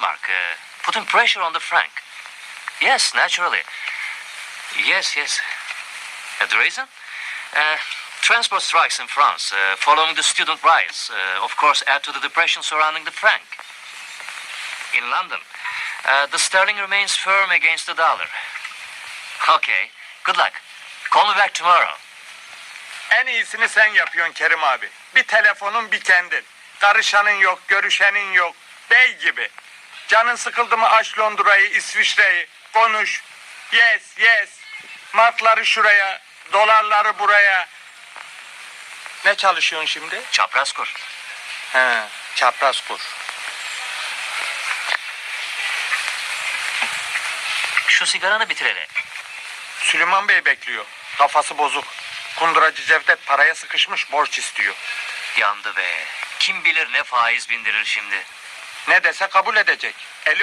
Mark, uh, putting pressure on the franc. Yes, naturally. Yes, yes. Uh, the reason? Uh, transport strikes in France, uh, following the student riots, uh, of course, add to the depression surrounding the franc. In London, uh, the sterling remains firm against the dollar. Okay, good luck. Call me back tomorrow. En iyisini sen yapıyorsun Kerim abi. Bir telefonun bir kendin. Karışanın yok, görüşenin yok. Bey gibi. Canın sıkıldı mı aç Londra'yı, İsviçre'yi. Konuş. Yes, yes. Markları şuraya, dolarları buraya. Ne çalışıyorsun şimdi? Çapraz kur. He, çapraz kur. Şu sigaranı bitir hele. Süleyman Bey bekliyor. Kafası bozuk. Kunduracı Cevdet paraya sıkışmış borç istiyor. Yandı be. Kim bilir ne faiz bindirir şimdi. Ne dese kabul edecek. Elim